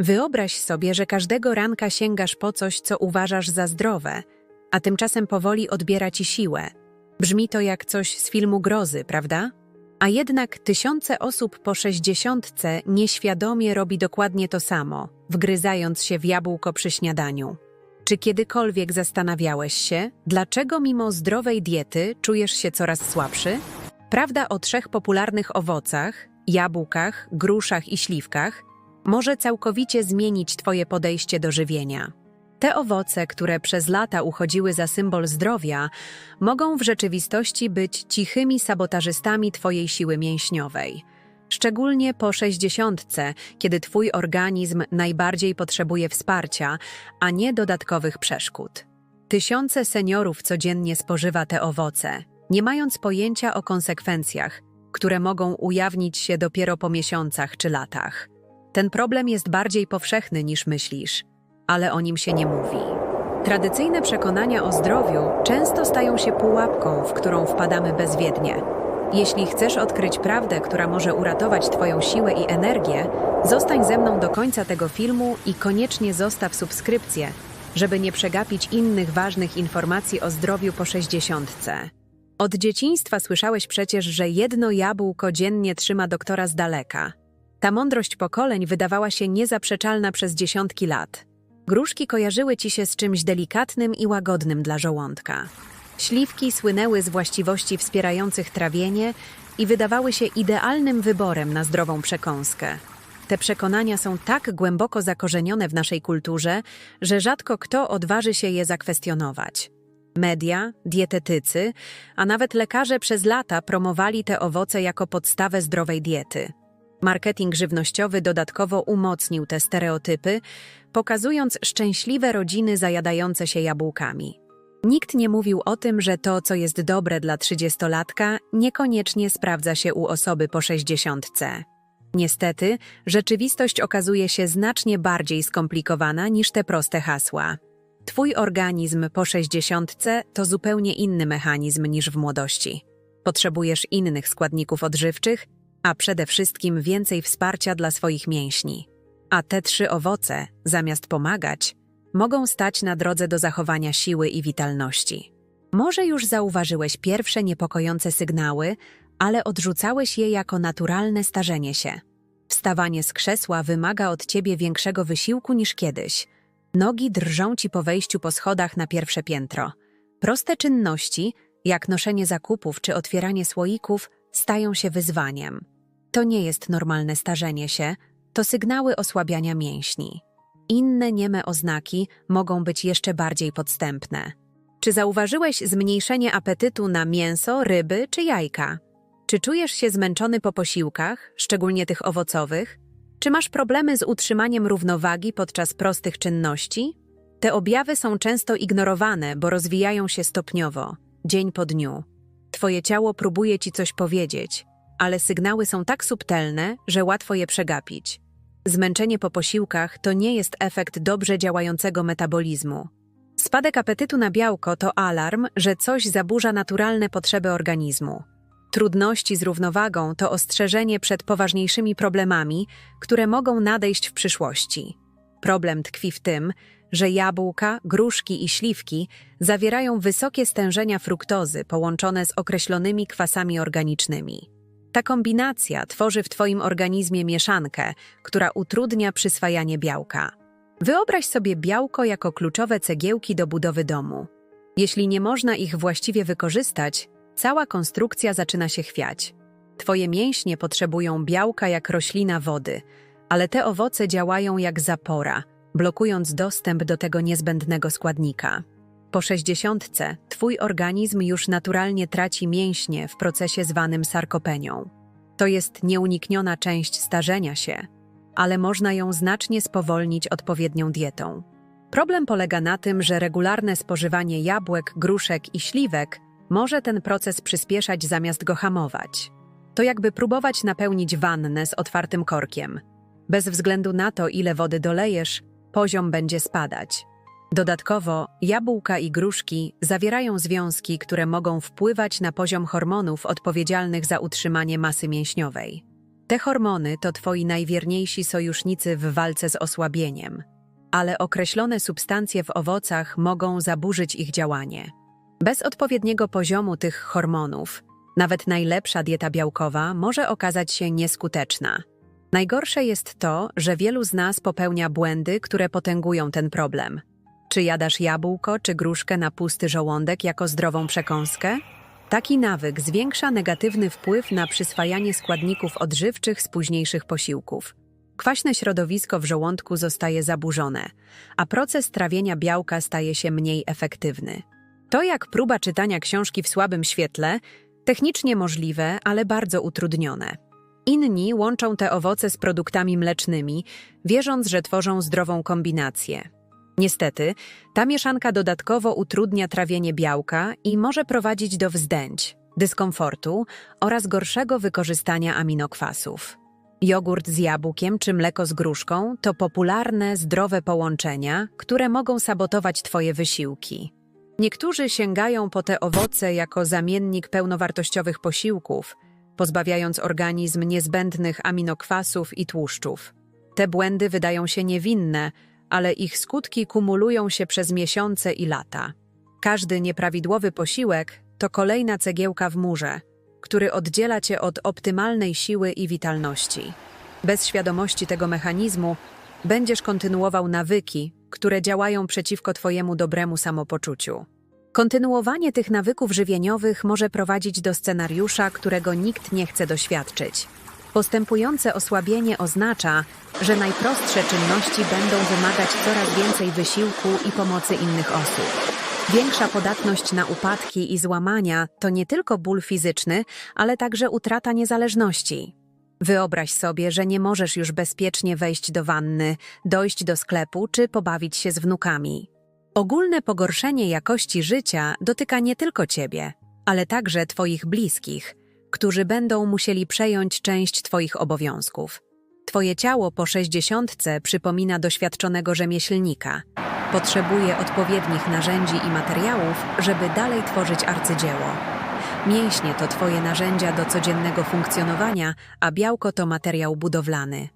Wyobraź sobie, że każdego ranka sięgasz po coś, co uważasz za zdrowe, a tymczasem powoli odbiera ci siłę. Brzmi to jak coś z filmu grozy, prawda? A jednak tysiące osób po sześćdziesiątce nieświadomie robi dokładnie to samo, wgryzając się w jabłko przy śniadaniu. Czy kiedykolwiek zastanawiałeś się, dlaczego mimo zdrowej diety czujesz się coraz słabszy? Prawda o trzech popularnych owocach jabłkach, gruszach i śliwkach może całkowicie zmienić Twoje podejście do żywienia. Te owoce, które przez lata uchodziły za symbol zdrowia, mogą w rzeczywistości być cichymi sabotażystami Twojej siły mięśniowej. Szczególnie po sześćdziesiątce, kiedy Twój organizm najbardziej potrzebuje wsparcia, a nie dodatkowych przeszkód. Tysiące seniorów codziennie spożywa te owoce, nie mając pojęcia o konsekwencjach, które mogą ujawnić się dopiero po miesiącach czy latach. Ten problem jest bardziej powszechny niż myślisz, ale o nim się nie mówi. Tradycyjne przekonania o zdrowiu często stają się pułapką, w którą wpadamy bezwiednie. Jeśli chcesz odkryć prawdę, która może uratować Twoją siłę i energię, zostań ze mną do końca tego filmu i koniecznie zostaw subskrypcję, żeby nie przegapić innych ważnych informacji o zdrowiu po 60. Od dzieciństwa słyszałeś przecież, że jedno jabłko dziennie trzyma doktora z daleka. Ta mądrość pokoleń wydawała się niezaprzeczalna przez dziesiątki lat. Gruszki kojarzyły ci się z czymś delikatnym i łagodnym dla żołądka. Śliwki słynęły z właściwości wspierających trawienie i wydawały się idealnym wyborem na zdrową przekąskę. Te przekonania są tak głęboko zakorzenione w naszej kulturze, że rzadko kto odważy się je zakwestionować. Media, dietetycy, a nawet lekarze przez lata promowali te owoce jako podstawę zdrowej diety. Marketing żywnościowy dodatkowo umocnił te stereotypy, pokazując szczęśliwe rodziny zajadające się jabłkami. Nikt nie mówił o tym, że to, co jest dobre dla trzydziestolatka, niekoniecznie sprawdza się u osoby po sześćdziesiątce. Niestety, rzeczywistość okazuje się znacznie bardziej skomplikowana niż te proste hasła. Twój organizm po sześćdziesiątce to zupełnie inny mechanizm niż w młodości. Potrzebujesz innych składników odżywczych, a przede wszystkim więcej wsparcia dla swoich mięśni. A te trzy owoce, zamiast pomagać, mogą stać na drodze do zachowania siły i witalności. Może już zauważyłeś pierwsze niepokojące sygnały, ale odrzucałeś je jako naturalne starzenie się. Wstawanie z krzesła wymaga od ciebie większego wysiłku niż kiedyś – Nogi drżą ci po wejściu po schodach na pierwsze piętro. Proste czynności, jak noszenie zakupów czy otwieranie słoików, stają się wyzwaniem. To nie jest normalne starzenie się, to sygnały osłabiania mięśni. Inne nieme oznaki mogą być jeszcze bardziej podstępne. Czy zauważyłeś zmniejszenie apetytu na mięso, ryby czy jajka? Czy czujesz się zmęczony po posiłkach, szczególnie tych owocowych? Czy masz problemy z utrzymaniem równowagi podczas prostych czynności? Te objawy są często ignorowane, bo rozwijają się stopniowo, dzień po dniu. Twoje ciało próbuje ci coś powiedzieć, ale sygnały są tak subtelne, że łatwo je przegapić. Zmęczenie po posiłkach to nie jest efekt dobrze działającego metabolizmu. Spadek apetytu na białko to alarm, że coś zaburza naturalne potrzeby organizmu. Trudności z równowagą to ostrzeżenie przed poważniejszymi problemami, które mogą nadejść w przyszłości. Problem tkwi w tym, że jabłka, gruszki i śliwki zawierają wysokie stężenia fruktozy połączone z określonymi kwasami organicznymi. Ta kombinacja tworzy w Twoim organizmie mieszankę, która utrudnia przyswajanie białka. Wyobraź sobie białko jako kluczowe cegiełki do budowy domu. Jeśli nie można ich właściwie wykorzystać, Cała konstrukcja zaczyna się chwiać. Twoje mięśnie potrzebują białka jak roślina wody, ale te owoce działają jak zapora, blokując dostęp do tego niezbędnego składnika. Po sześćdziesiątce Twój organizm już naturalnie traci mięśnie w procesie zwanym sarkopenią. To jest nieunikniona część starzenia się, ale można ją znacznie spowolnić odpowiednią dietą. Problem polega na tym, że regularne spożywanie jabłek, gruszek i śliwek może ten proces przyspieszać zamiast go hamować. To jakby próbować napełnić wannę z otwartym korkiem. Bez względu na to, ile wody dolejesz, poziom będzie spadać. Dodatkowo, jabłka i gruszki zawierają związki, które mogą wpływać na poziom hormonów odpowiedzialnych za utrzymanie masy mięśniowej. Te hormony to twoi najwierniejsi sojusznicy w walce z osłabieniem, ale określone substancje w owocach mogą zaburzyć ich działanie. Bez odpowiedniego poziomu tych hormonów, nawet najlepsza dieta białkowa może okazać się nieskuteczna. Najgorsze jest to, że wielu z nas popełnia błędy, które potęgują ten problem. Czy jadasz jabłko czy gruszkę na pusty żołądek jako zdrową przekąskę? Taki nawyk zwiększa negatywny wpływ na przyswajanie składników odżywczych z późniejszych posiłków. Kwaśne środowisko w żołądku zostaje zaburzone, a proces trawienia białka staje się mniej efektywny. To jak próba czytania książki w słabym świetle, technicznie możliwe, ale bardzo utrudnione. Inni łączą te owoce z produktami mlecznymi, wierząc, że tworzą zdrową kombinację. Niestety, ta mieszanka dodatkowo utrudnia trawienie białka i może prowadzić do wzdęć, dyskomfortu oraz gorszego wykorzystania aminokwasów. Jogurt z jabłkiem czy mleko z gruszką to popularne, zdrowe połączenia, które mogą sabotować Twoje wysiłki. Niektórzy sięgają po te owoce jako zamiennik pełnowartościowych posiłków, pozbawiając organizm niezbędnych aminokwasów i tłuszczów. Te błędy wydają się niewinne, ale ich skutki kumulują się przez miesiące i lata. Każdy nieprawidłowy posiłek to kolejna cegiełka w murze, który oddziela cię od optymalnej siły i witalności. Bez świadomości tego mechanizmu będziesz kontynuował nawyki, które działają przeciwko Twojemu dobremu samopoczuciu. Kontynuowanie tych nawyków żywieniowych może prowadzić do scenariusza, którego nikt nie chce doświadczyć. Postępujące osłabienie oznacza, że najprostsze czynności będą wymagać coraz więcej wysiłku i pomocy innych osób. Większa podatność na upadki i złamania to nie tylko ból fizyczny, ale także utrata niezależności. Wyobraź sobie, że nie możesz już bezpiecznie wejść do wanny, dojść do sklepu czy pobawić się z wnukami. Ogólne pogorszenie jakości życia dotyka nie tylko ciebie, ale także twoich bliskich, którzy będą musieli przejąć część twoich obowiązków. Twoje ciało po sześćdziesiątce przypomina doświadczonego rzemieślnika. Potrzebuje odpowiednich narzędzi i materiałów, żeby dalej tworzyć arcydzieło. Mięśnie to Twoje narzędzia do codziennego funkcjonowania, a białko to materiał budowlany.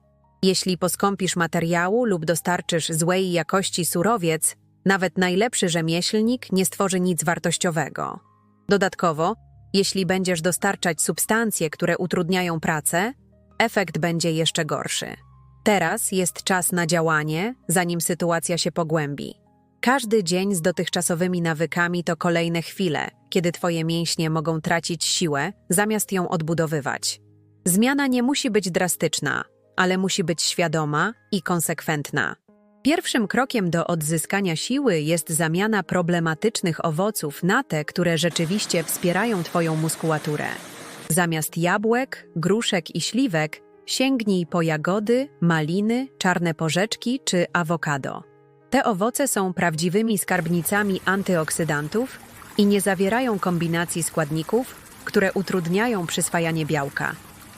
Jeśli poskąpisz materiału lub dostarczysz złej jakości surowiec, nawet najlepszy rzemieślnik nie stworzy nic wartościowego. Dodatkowo, jeśli będziesz dostarczać substancje, które utrudniają pracę, efekt będzie jeszcze gorszy. Teraz jest czas na działanie, zanim sytuacja się pogłębi. Każdy dzień z dotychczasowymi nawykami to kolejne chwile, kiedy Twoje mięśnie mogą tracić siłę, zamiast ją odbudowywać. Zmiana nie musi być drastyczna, ale musi być świadoma i konsekwentna. Pierwszym krokiem do odzyskania siły jest zamiana problematycznych owoców na te, które rzeczywiście wspierają Twoją muskulaturę. Zamiast jabłek, gruszek i śliwek, sięgnij po jagody, maliny, czarne porzeczki czy awokado. Te owoce są prawdziwymi skarbnicami antyoksydantów i nie zawierają kombinacji składników, które utrudniają przyswajanie białka.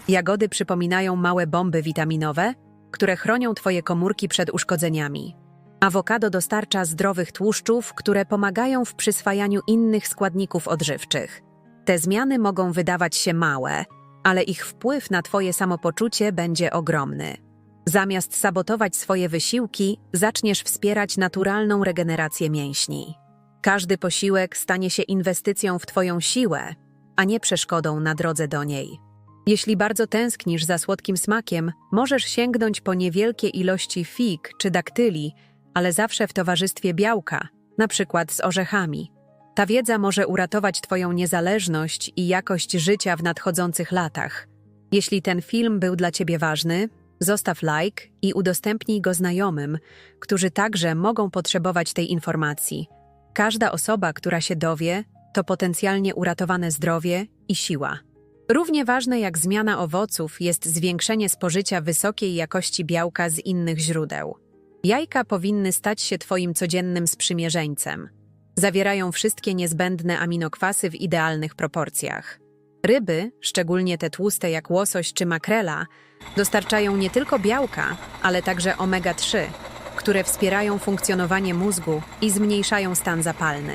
Jagody przypominają małe bomby witaminowe, które chronią Twoje komórki przed uszkodzeniami. Awokado dostarcza zdrowych tłuszczów, które pomagają w przyswajaniu innych składników odżywczych. Te zmiany mogą wydawać się małe, ale ich wpływ na Twoje samopoczucie będzie ogromny. Zamiast sabotować swoje wysiłki, zaczniesz wspierać naturalną regenerację mięśni. Każdy posiłek stanie się inwestycją w Twoją siłę, a nie przeszkodą na drodze do niej. Jeśli bardzo tęsknisz za słodkim smakiem, możesz sięgnąć po niewielkie ilości fig czy daktyli, ale zawsze w towarzystwie białka, na przykład z orzechami. Ta wiedza może uratować Twoją niezależność i jakość życia w nadchodzących latach. Jeśli ten film był dla Ciebie ważny, zostaw like i udostępnij go znajomym, którzy także mogą potrzebować tej informacji. Każda osoba, która się dowie, to potencjalnie uratowane zdrowie i siła. Równie ważne jak zmiana owoców jest zwiększenie spożycia wysokiej jakości białka z innych źródeł. Jajka powinny stać się Twoim codziennym sprzymierzeńcem. Zawierają wszystkie niezbędne aminokwasy w idealnych proporcjach. Ryby, szczególnie te tłuste jak łosoś czy makrela, dostarczają nie tylko białka, ale także omega-3, które wspierają funkcjonowanie mózgu i zmniejszają stan zapalny.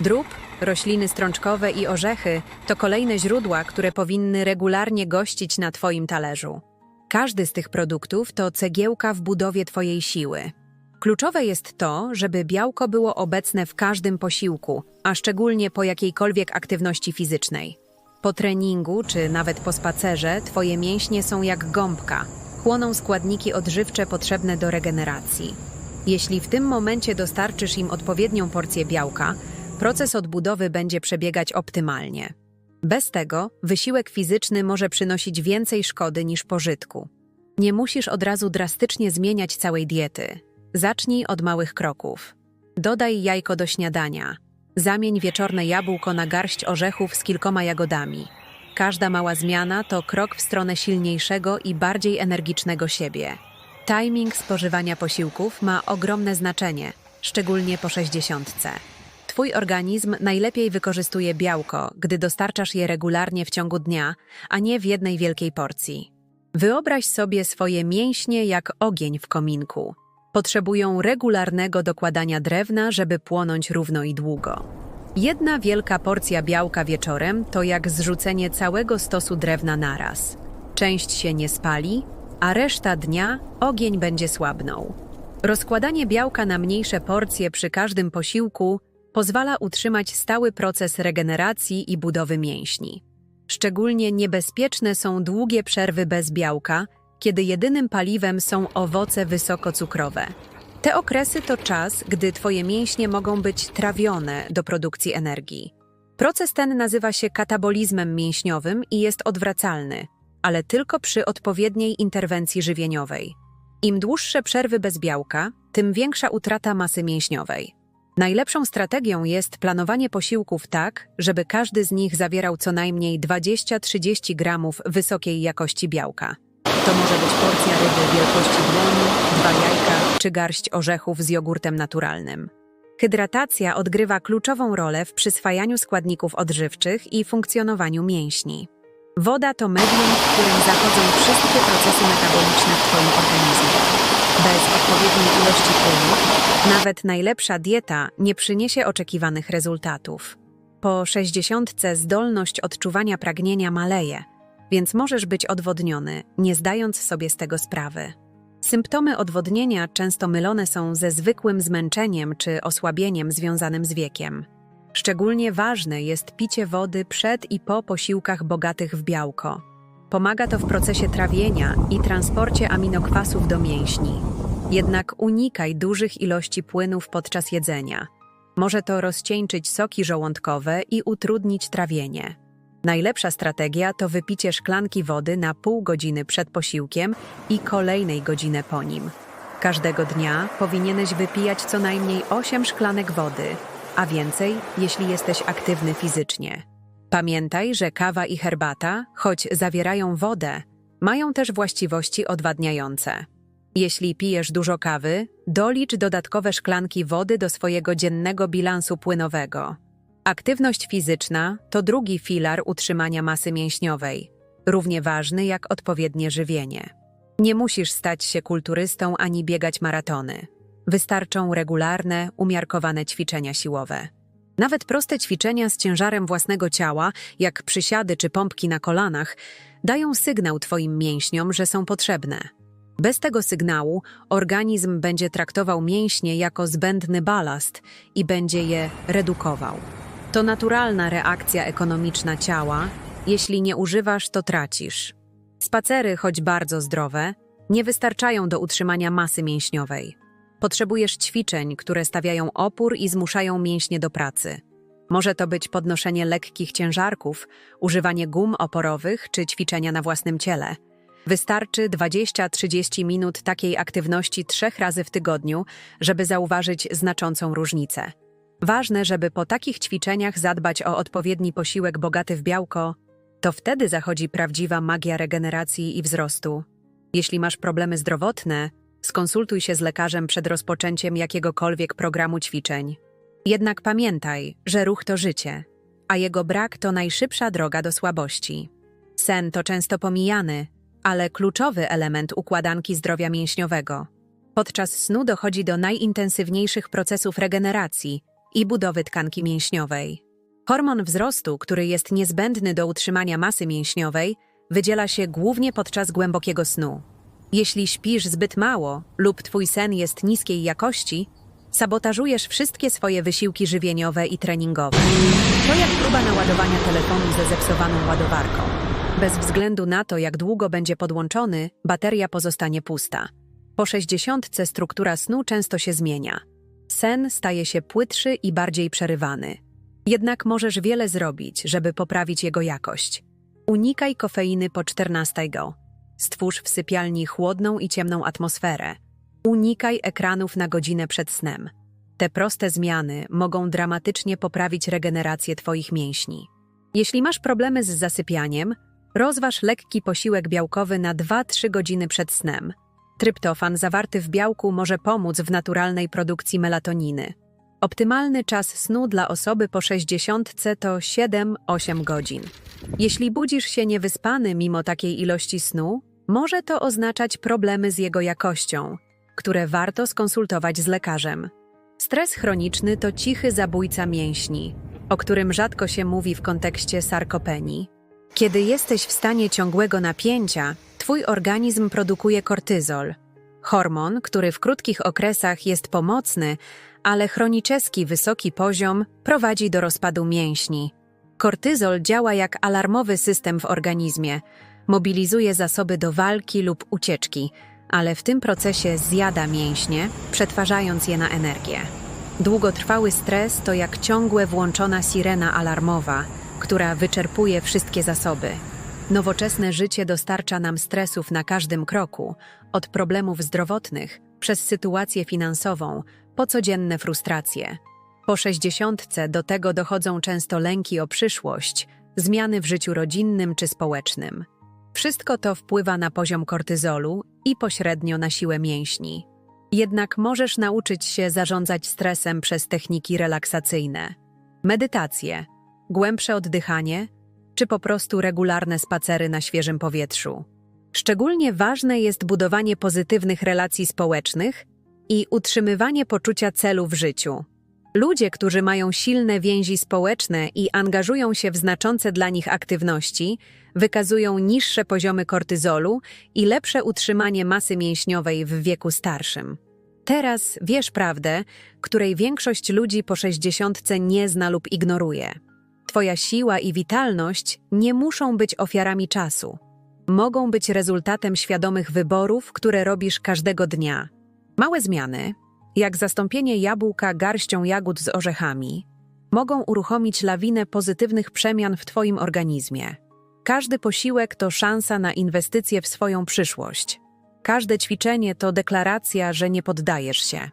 Drób, rośliny strączkowe i orzechy to kolejne źródła, które powinny regularnie gościć na Twoim talerzu. Każdy z tych produktów to cegiełka w budowie Twojej siły. Kluczowe jest to, żeby białko było obecne w każdym posiłku, a szczególnie po jakiejkolwiek aktywności fizycznej. Po treningu czy nawet po spacerze Twoje mięśnie są jak gąbka, chłoną składniki odżywcze potrzebne do regeneracji. Jeśli w tym momencie dostarczysz im odpowiednią porcję białka, proces odbudowy będzie przebiegać optymalnie. Bez tego wysiłek fizyczny może przynosić więcej szkody niż pożytku. Nie musisz od razu drastycznie zmieniać całej diety. Zacznij od małych kroków. Dodaj jajko do śniadania. Zamień wieczorne jabłko na garść orzechów z kilkoma jagodami. Każda mała zmiana to krok w stronę silniejszego i bardziej energicznego siebie. Timing spożywania posiłków ma ogromne znaczenie, szczególnie po 60. Twój organizm najlepiej wykorzystuje białko, gdy dostarczasz je regularnie w ciągu dnia, a nie w jednej wielkiej porcji. Wyobraź sobie swoje mięśnie jak ogień w kominku. Potrzebują regularnego dokładania drewna, żeby płonąć równo i długo. Jedna wielka porcja białka wieczorem to jak zrzucenie całego stosu drewna naraz. Część się nie spali, a reszta dnia ogień będzie słabnął. Rozkładanie białka na mniejsze porcje przy każdym posiłku pozwala utrzymać stały proces regeneracji i budowy mięśni. Szczególnie niebezpieczne są długie przerwy bez białka, kiedy jedynym paliwem są owoce wysokocukrowe. Te okresy to czas, gdy Twoje mięśnie mogą być trawione do produkcji energii. Proces ten nazywa się katabolizmem mięśniowym i jest odwracalny, ale tylko przy odpowiedniej interwencji żywieniowej. Im dłuższe przerwy bez białka, tym większa utrata masy mięśniowej. Najlepszą strategią jest planowanie posiłków tak, żeby każdy z nich zawierał co najmniej 20-30 gramów wysokiej jakości białka. To może być porcja ryby wielkości dłoni, dwa jajka czy garść orzechów z jogurtem naturalnym. Hydratacja odgrywa kluczową rolę w przyswajaniu składników odżywczych i funkcjonowaniu mięśni. Woda to medium, w którym zachodzą wszystkie procesy metaboliczne w Twoim organizmie. Bez odpowiedniej ilości płynu, nawet najlepsza dieta nie przyniesie oczekiwanych rezultatów. Po 60 zdolność odczuwania pragnienia maleje, więc możesz być odwodniony, nie zdając sobie z tego sprawy. Symptomy odwodnienia często mylone są ze zwykłym zmęczeniem czy osłabieniem związanym z wiekiem. Szczególnie ważne jest picie wody przed i po posiłkach bogatych w białko. Pomaga to w procesie trawienia i transporcie aminokwasów do mięśni. Jednak unikaj dużych ilości płynów podczas jedzenia. Może to rozcieńczyć soki żołądkowe i utrudnić trawienie. Najlepsza strategia to wypicie szklanki wody na pół godziny przed posiłkiem i kolejnej godzinę po nim. Każdego dnia powinieneś wypijać co najmniej 8 szklanek wody, a więcej, jeśli jesteś aktywny fizycznie. Pamiętaj, że kawa i herbata, choć zawierają wodę, mają też właściwości odwadniające. Jeśli pijesz dużo kawy, dolicz dodatkowe szklanki wody do swojego dziennego bilansu płynowego. Aktywność fizyczna to drugi filar utrzymania masy mięśniowej, równie ważny jak odpowiednie żywienie. Nie musisz stać się kulturystą ani biegać maratony. Wystarczą regularne, umiarkowane ćwiczenia siłowe. Nawet proste ćwiczenia z ciężarem własnego ciała, jak przysiady czy pompki na kolanach, dają sygnał Twoim mięśniom, że są potrzebne. Bez tego sygnału organizm będzie traktował mięśnie jako zbędny balast i będzie je redukował. To naturalna reakcja ekonomiczna ciała. Jeśli nie używasz, to tracisz. Spacery, choć bardzo zdrowe, nie wystarczają do utrzymania masy mięśniowej. Potrzebujesz ćwiczeń, które stawiają opór i zmuszają mięśnie do pracy. Może to być podnoszenie lekkich ciężarków, używanie gum oporowych czy ćwiczenia na własnym ciele. Wystarczy 20-30 minut takiej aktywności trzech razy w tygodniu, żeby zauważyć znaczącą różnicę. Ważne, żeby po takich ćwiczeniach zadbać o odpowiedni posiłek bogaty w białko, to wtedy zachodzi prawdziwa magia regeneracji i wzrostu. Jeśli masz problemy zdrowotne, skonsultuj się z lekarzem przed rozpoczęciem jakiegokolwiek programu ćwiczeń. Jednak pamiętaj, że ruch to życie, a jego brak to najszybsza droga do słabości. Sen to często pomijany, ale kluczowy element układanki zdrowia mięśniowego. Podczas snu dochodzi do najintensywniejszych procesów regeneracji i budowy tkanki mięśniowej. Hormon wzrostu, który jest niezbędny do utrzymania masy mięśniowej, wydziela się głównie podczas głębokiego snu. Jeśli śpisz zbyt mało lub twój sen jest niskiej jakości, sabotażujesz wszystkie swoje wysiłki żywieniowe i treningowe. To jak próba naładowania telefonu ze zepsowaną ładowarką. Bez względu na to, jak długo będzie podłączony, bateria pozostanie pusta. Po 60 struktura snu często się zmienia. Sen staje się płytszy i bardziej przerywany. Jednak możesz wiele zrobić, żeby poprawić jego jakość. Unikaj kofeiny po 14. Stwórz w sypialni chłodną i ciemną atmosferę. Unikaj ekranów na godzinę przed snem. Te proste zmiany mogą dramatycznie poprawić regenerację Twoich mięśni. Jeśli masz problemy z zasypianiem, rozważ lekki posiłek białkowy na 2-3 godziny przed snem. Tryptofan zawarty w białku może pomóc w naturalnej produkcji melatoniny. Optymalny czas snu dla osoby po 60 to 7-8 godzin. Jeśli budzisz się niewyspany mimo takiej ilości snu, może to oznaczać problemy z jego jakością, które warto skonsultować z lekarzem. Stres chroniczny to cichy zabójca mięśni, o którym rzadko się mówi w kontekście sarkopenii. Kiedy jesteś w stanie ciągłego napięcia, twój organizm produkuje kortyzol, hormon, który w krótkich okresach jest pomocny, ale chroniczny wysoki poziom prowadzi do rozpadu mięśni. Kortyzol działa jak alarmowy system w organizmie, mobilizuje zasoby do walki lub ucieczki, ale w tym procesie zjada mięśnie, przetwarzając je na energię. Długotrwały stres to jak ciągłe włączona sirena alarmowa, która wyczerpuje wszystkie zasoby. Nowoczesne życie dostarcza nam stresów na każdym kroku, od problemów zdrowotnych, przez sytuację finansową, po codzienne frustracje. Po sześćdziesiątce do tego dochodzą często lęki o przyszłość, zmiany w życiu rodzinnym czy społecznym. Wszystko to wpływa na poziom kortyzolu i pośrednio na siłę mięśni. Jednak możesz nauczyć się zarządzać stresem przez techniki relaksacyjne. Medytację, głębsze oddychanie czy po prostu regularne spacery na świeżym powietrzu. Szczególnie ważne jest budowanie pozytywnych relacji społecznych i utrzymywanie poczucia celu w życiu. Ludzie, którzy mają silne więzi społeczne i angażują się w znaczące dla nich aktywności, wykazują niższe poziomy kortyzolu i lepsze utrzymanie masy mięśniowej w wieku starszym. Teraz wiesz prawdę, której większość ludzi po sześćdziesiątce nie zna lub ignoruje. Twoja siła i witalność nie muszą być ofiarami czasu. Mogą być rezultatem świadomych wyborów, które robisz każdego dnia. Małe zmiany, jak zastąpienie jabłka garścią jagód z orzechami, mogą uruchomić lawinę pozytywnych przemian w Twoim organizmie. Każdy posiłek to szansa na inwestycje w swoją przyszłość. Każde ćwiczenie to deklaracja, że nie poddajesz się.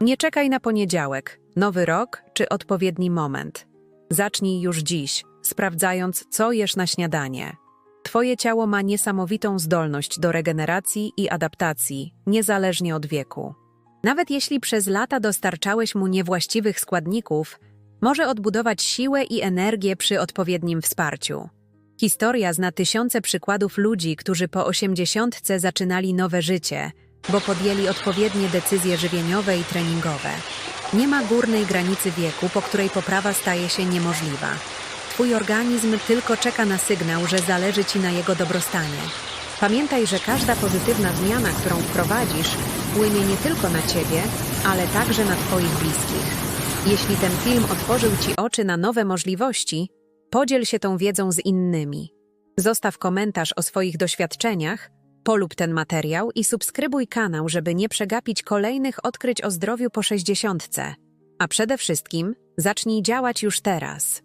Nie czekaj na poniedziałek, nowy rok czy odpowiedni moment. Zacznij już dziś, sprawdzając, co jesz na śniadanie. Twoje ciało ma niesamowitą zdolność do regeneracji i adaptacji, niezależnie od wieku. Nawet jeśli przez lata dostarczałeś mu niewłaściwych składników, może odbudować siłę i energię przy odpowiednim wsparciu. Historia zna tysiące przykładów ludzi, którzy po osiemdziesiątce zaczynali nowe życie, bo podjęli odpowiednie decyzje żywieniowe i treningowe. Nie ma górnej granicy wieku, po której poprawa staje się niemożliwa. Twój organizm tylko czeka na sygnał, że zależy ci na jego dobrostanie. Pamiętaj, że każda pozytywna zmiana, którą wprowadzisz, wpłynie nie tylko na ciebie, ale także na twoich bliskich. Jeśli ten film otworzył ci oczy na nowe możliwości, podziel się tą wiedzą z innymi. Zostaw komentarz o swoich doświadczeniach, polub ten materiał i subskrybuj kanał, żeby nie przegapić kolejnych odkryć o zdrowiu po 60. A przede wszystkim zacznij działać już teraz.